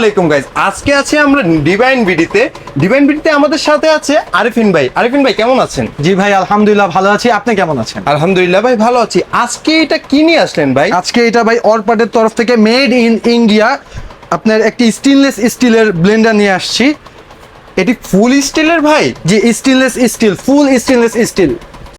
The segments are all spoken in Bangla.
আলাইকুম গাইজ আজকে আছি আমরা ডিভাইন বিডিতে ডিভাইন বিডিতে আমাদের সাথে আছে আরিফিন ভাই। আরিফিন ভাই কেমন আছেন? জি ভাই আলহামদুলিল্লাহ ভালো আছি। আপনি কেমন আছেন? আলহামদুলিল্লাহ ভাই ভালো আছি। আজকে এটা কি নিয়ে আসলেন ভাই? আজকে এটা ভাই অরপাটের তরফ থেকে মেড ইন ইন্ডিয়া আপনার একটি স্টেনলেস স্টিলের ব্লেন্ডার নিয়ে আসছি। এটি ফুল স্টিলের ভাই? যে stainless steel full stainless steel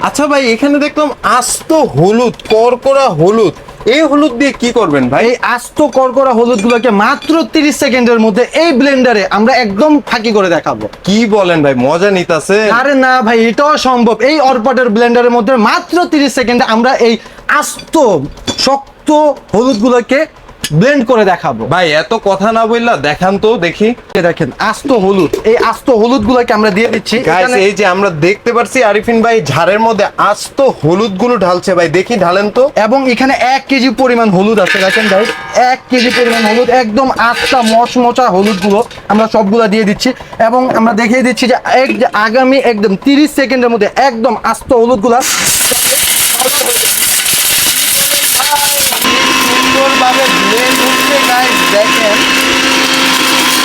আচ্ছা ভাই এখানে দেখলাম আস্ত হলুদ করকরা হলুদ। এই হলুদ দিয়ে কি করবেন ভাই? এই আস্ত করকরা হলুদগুলোকে মাত্র 30 সেকেন্ডের মধ্যে এই ব্লেন্ডারে আমরা একদম ফাঁকি করে দেখাবো। কি বলেন ভাই মজা নিতাছে। আরে না ভাই এটাও সম্ভব। এই অরপাটের ব্লেন্ডারের মধ্যে মাত্র 30 সেকেন্ডে আমরা এই আস্ত শক্ত হলুদগুলোকে ব্লেন্ড করে দেখাবো। ভাই এত কথা না বললা দেখান তো দেখি। দেখেন আস্ত হলুদ। এই আস্ত হলুদগুলোকে আমরা দিয়ে দিচ্ছি। এই যে আমরা দেখতে পারছি আরিফিন ভাই ঝাড়ের মধ্যে আস্ত হলুদগুলো ঢালছে ভাই। দেখি ঢালেন তো। এবং এখানে এক কেজি পরিমাণ হলুদ আছে দেখেন ভাই এক কেজি পরিমাণ হলুদ একদম আটটা হলুদগুলো আমরা সবগুলো দিয়ে দিচ্ছি। এবং আমরা দেখিয়ে দিচ্ছি যে এক আগামী একদম তিরিশ সেকেন্ডের মধ্যে একদম আস্ত হলুদ হলুদগুলা সুন্দরভাবে ব্লেন্ড হচ্ছে গাইস দেখেন।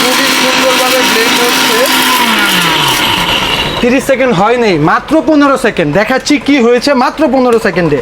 খুবই সুন্দরভাবে ব্লেন্ড হচ্ছে। তিরিশ সেকেন্ড হয়নি মাত্র পনেরো সেকেন্ড। দেখাচ্ছি কি হয়েছে মাত্র পনেরো সেকেন্ডে।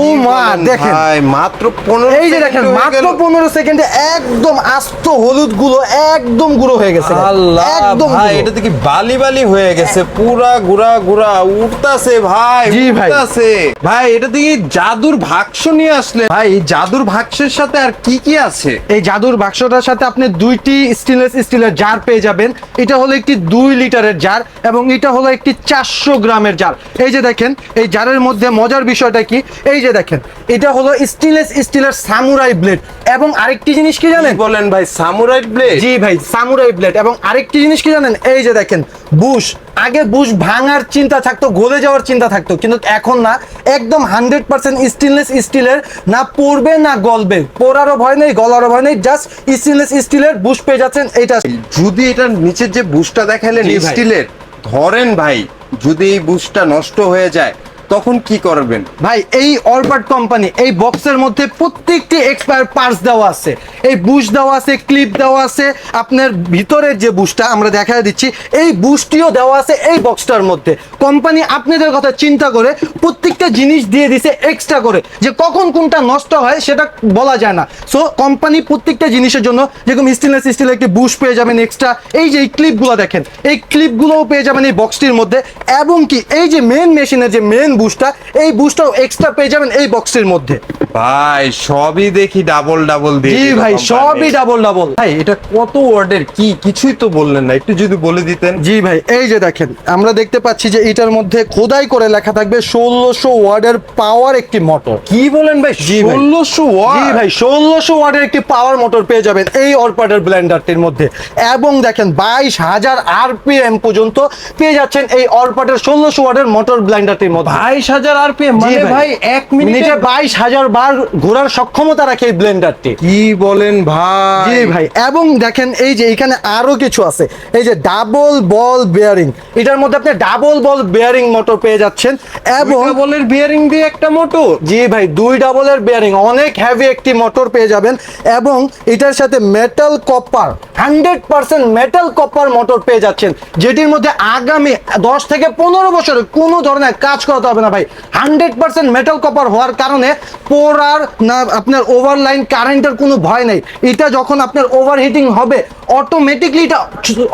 ও মা দেখেন। ভাই মাত্র পনেরো এই যে দেখেন মাত্র পনেরো সেকেন্ডে একদম আস্ত হলুদগুলো একদম গুঁড়ো হয়ে গেছে। আল্লাহ একদম ভাই এটা দেখি বালি বালি হয়ে গেছে পুরা গুড়া গুড়া উঠতাছে ভাই উঠতাছে। ভাই এটা দেখি জাদুর বাক্স নিয়ে আসলে। ভাই জাদুর বাক্সের সাথে আর কি কি আছে? এই জাদুর বাক্সটার সাথে আপনি দুইটি স্টেনলেস স্টিলের জার পেয়ে যাবেন। এটা হলো একটি দুই লিটারের জার এবং এটা হলো একটি চারশো গ্রামের জার এই যে দেখেন এই জারের মধ্যে মজার বিষয়টা কি? এই যে দেখেন এটা হলো স্টেনলেস স্টিলের সামুরাই ব্লেড এবং আরেকটি জিনিস কি জানেন? বলেন ভাই সামুরাইট ব্লেড জি ভাই সামুরাই ব্লেড এবং আরেকটি জিনিস কি জানেন? এই যে দেখেন বুশ। আগে বুশ ভাঙার চিন্তা থাকতো গলে যাওয়ার চিন্তা থাকতো কিন্তু এখন না একদম হান্ড্রেড পার্সেন্ট স্টেনলেস স্টিলের না পড়বে না গলবে। পড়ারও ভয় নেই গলারও ভয় নেই জাস্ট স্টেনলেস স্টিলের বুশ পেয়ে যাচ্ছেন এটা যদি এটার নিচের যে বুশটা দেখালেন স্টিলের ধরেন ভাই যদি এই বুশটা নষ্ট হয়ে যায় তখন কি করবেন? ভাই, এই অরবার্ট কোম্পানি এই বক্সের মধ্যে প্রত্যেকটি এক্সপায়ার পার্টস দেওয়া আছে। এই বুশ দেওয়া আছে ক্লিপ দেওয়া আছে, আপনার ভিতরের যে বুশটা আমরা দেখা দিচ্ছি, এই বুশটিও দেওয়া আছে এই বক্সটার মধ্যে। কোম্পানি আপনাদের কথা চিন্তা করে প্রত্যেকটা জিনিস দিয়ে দিছে এক্সট্রা করে। যে কখন কোনটা নষ্ট হয় সেটা বলা যায় না। সো কোম্পানি প্রত্যেকটা জিনিসের জন্য যেরকম স্টেনলেস স্টিলের একটি বুশ পেয়ে যাবেন এক্সট্রা এই যে এই ক্লিপগুলো দেখেন, এই ক্লিপগুলোও পেয়ে যাবেন এই বক্সটির মধ্যে। এবং কি এই যে মেন মেশিনের যে মেন বুশটা এই বুশটাও এক্সট্রা পেয়ে যাবেন এই বক্সের মধ্যে। ভাই সবই দেখি ডাবল ডাবল দিয়ে জি ভাই সবই ডাবল ডাবল ভাই এটা কত ওয়ার্ডের কি কিছুই তো বললেন না। একটু যদি বলে দিতেন। জি ভাই এই যে দেখেন আমরা দেখতে পাচ্ছি যে এটার মধ্যে খোদাই করে লেখা থাকবে ষোলোশো ওয়ার্ডের পাওয়ার একটি মোটর কি বলেন ভাই। ষোলোশো জি ভাই ষোলোশো ওয়াটের একটি পাওয়ার মোটর পেয়ে যাবেন এই অরপাটার ব্লেন্ডারটির মধ্যে। এবং দেখেন বাইশ হাজার আরপিএম পর্যন্ত পেয়ে যাচ্ছেন এই অরপাটের ষোলোশো ওয়াটের মোটর ব্লেন্ডারটির মধ্যে। বাইশ হাজার আরপিএম জি মানে ভাই এক মিনিটে বাইশ হাজার বার ঘোরার সক্ষমতা রাখে এই ব্লেন্ডারটি। কি বলেন ভাই? জি ভাই এবং দেখেন এই যে এখানে আরও কিছু আছে। এই যে ডাবল বল বেয়ারিং এটার মধ্যে আপনি ডাবল বল বেয়ারিং মোটর পেয়ে যাচ্ছেন এবং এবং বলের বিয়ারিং দিয়ে একটা মোটর। জি ভাই দুই ডাবলের বেয়ারিং অনেক হেভি একটি মোটর পেয়ে যাবেন এবং এটার সাথে metal copper hundred percent metal copper motor পেয়ে যাচ্ছেন যেটির মধ্যে আগামী দশ থেকে পনেরো বছরে কোনো ধরনের কাজ করাতে হবে না ভাই। হান্ড্রেড পার্সেন্ট মেটাল কপার হওয়ার কারণে পোড়ার না, আপনার ওভারলাইন কারেন্টের কোনো ভয় নেই। এটা যখন আপনার ওভারহিটিং হবে অটোমেটিকলি এটা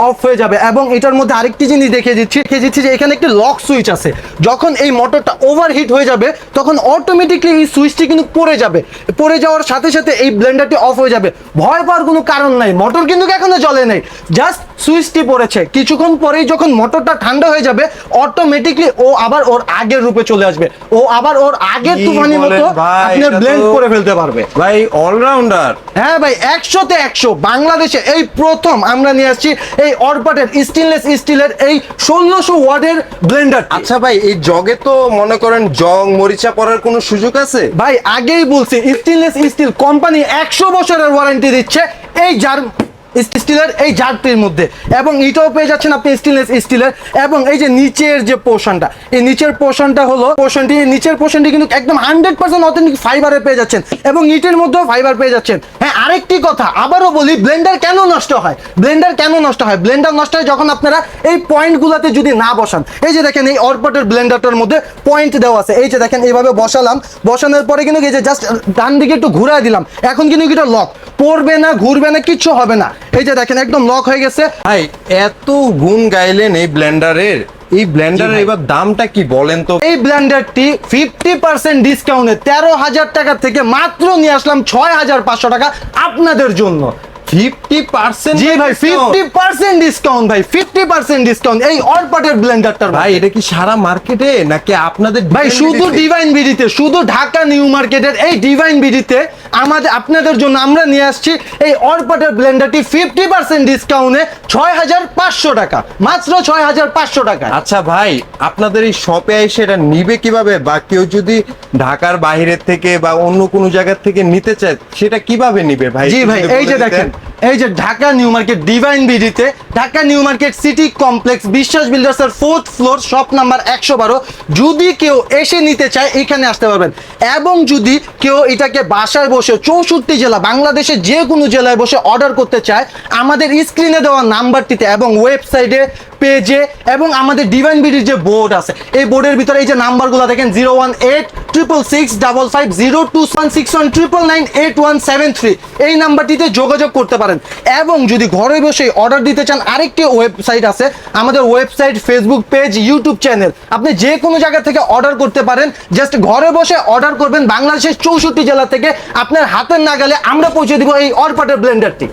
অফ হয়ে যাবে এবং এটার মধ্যে আরেকটি জিনিস দেখিয়ে দিচ্ছি দেখিয়ে দিচ্ছি যে এখানে একটি লক সুইচ আছে। যখন এই মোটরটা ওভারহিট হয়ে যাবে তখন অটোমেটিকলি এই সুইচটি কিন্তু পড়ে যাবে। পড়ে যাওয়ার সাথে সাথে এই ব্লেন্ডারটি অফ হয়ে যাবে। ভয় পাওয়ার কোনো কারণ নাই মোটর কিন্তু এখনও জ্বলে নেই। জাস্ট সুইচটি পড়েছে। কিছুক্ষণ পরেই যখন মোটরটা ঠান্ডা হয়ে যাবে অটোমেটিকলি ও আবার ওর আগের রূপে চলে আসবে। ও আবার ওর আগের তুফানি মতো আপনার ব্লেন্ড করে ফেলতে পারবে। ভাই অলরাউন্ডার হ্যাঁ ভাই একশোতে একশো। বাংলাদেশে এই প্রথম আমরা নিয়ে আসছি এই অরপাটের স্টেনলেস স্টিলের এই ষোলোশো ওয়ার্ডের ব্লেন্ডার আচ্ছা ভাই এই জগে তো মনে করেন জং মরিচা পরার কোনো সুযোগ আছে? ভাই আগেই বলছি স্টেনলেস স্টিল কোম্পানি একশো বছরের ওয়ারেন্টি দিচ্ছে। এই যার স্টিলের এই জারটির মধ্যে। এবং এটাও পেয়ে যাচ্ছেন আপনি স্টেনলেস স্টিলের এবং এই যে নিচের যে পোর্শনটা এই নিচের পোর্শনটা হলো পোর্শনটি নিচের পোর্শনটি কিন্তু একদম হান্ড্রেড পার্সেন্ট অথেন্টিক ফাইবারে পেয়ে যাচ্ছেন। এবং ইটের মধ্যেও ফাইবার পেয়ে যাচ্ছেন। হ্যাঁ আরেকটি কথা, আবারও বলি ব্লেন্ডার কেন নষ্ট হয়? ব্লেন্ডার কেন নষ্ট হয়? ব্লেন্ডার নষ্ট হয় যখন আপনারা এই পয়েন্টগুলোতে যদি না বসান। এই যে দেখেন, এই অরপটের ব্লেন্ডারটার মধ্যে পয়েন্ট দেওয়া আছে। এই যে দেখেন, এইভাবে বসালাম। বসানোর পরে কিন্তু এই যে জাস্ট ডান দিকে একটু ঘুরাই দিলাম। এখন কিন্তু এটা লক পড়বে না ঘুরবে না কিচ্ছু হবে না। এই যে দেখেন একদম লক হয়ে গেছে। ভাই এত গুণ গাইলেন এই ব্লেন্ডারের। এই ব্লেন্ডারের এবার দামটা কি বলেন তো? এই ব্লেন্ডারটি ফিফটি পার্সেন্ট ডিসকাউন্টে তেরো হাজার টাকা থেকে মাত্র নিয়ে আসলাম ছয় হাজার পাঁচশো টাকা আপনাদের জন্য। ফিফটি পার্সেন্ট জি ভাই ফিফটি পার্সেন্ট ডিসকাউন্ট ভাই ফিফটি পার্সেন্ট ডিসকাউন্ট এই অরপাটের ব্লেন্ডারটার ভাই এটা কি সারা মার্কেটে নাকি আপনাদের ভাই শুধু ডিভাইন বিডিতে শুধু ঢাকা নিউ মার্কেটের এই ডিভাইন বিডিতে আমাদের আপনাদের জন্য আমরা নিয়ে আসছি এই অরপাটের ব্লেন্ডারটি ফিফটি পার্সেন্ট ডিসকাউন্টে ছয় হাজার পাঁচশো টাকা। মাত্র ছয় হাজার পাঁচশো টাকা। আচ্ছা ভাই আপনাদের এই শপে এসে এটা নিবে কীভাবে? বা কেউ যদি ঢাকার বাইরের থেকে বা অন্য কোনো জায়গার থেকে নিতে চায় সেটা কীভাবে নিবে ভাই? জি ভাই এই যে দেখেন এই যে Dhaka new market divine বিডিতে, Dhaka new market city complex, Biswas বিল্ডার্সের fourth floor shop number একশো বারো। যদি কেউ এসে নিতে চায়, এখানে আসতে পারবেন। এবং যদি কেউ এটাকে বাসায় বসে, চৌষট্টি জেলা, বাংলাদেশের যে কোনো জেলায় বসে অর্ডার করতে চায়, আমাদের স্ক্রিনে দেওয়া নাম্বারটিতে এবং ওয়েবসাইটে পেজে এবং আমাদের ডিভাইন বিডির যে বোর্ড আছে, এই বোর্ডের ভিতরে এই যে নাম্বারগুলো দেখেন zero one eight triple six double five zero two one six one triple nine eight one seven three এই নাম্বারটিতে যোগাযোগ করতে পারেন। এবং যদি ঘরে বসে অর্ডার দিতে চান, আরেকটি ওয়েবসাইট আছে, আমাদের website facebook page youtube channel আপনি যে কোনো জায়গা থেকে অর্ডার করতে পারেন জাস্ট ঘরে বসে অর্ডার করবেন বাংলাদেশের চৌষট্টি জেলা থেকে। আপনার হাতের নাগালে আমরা পৌঁছে দিব এই অরপাটের ব্লেন্ডারটি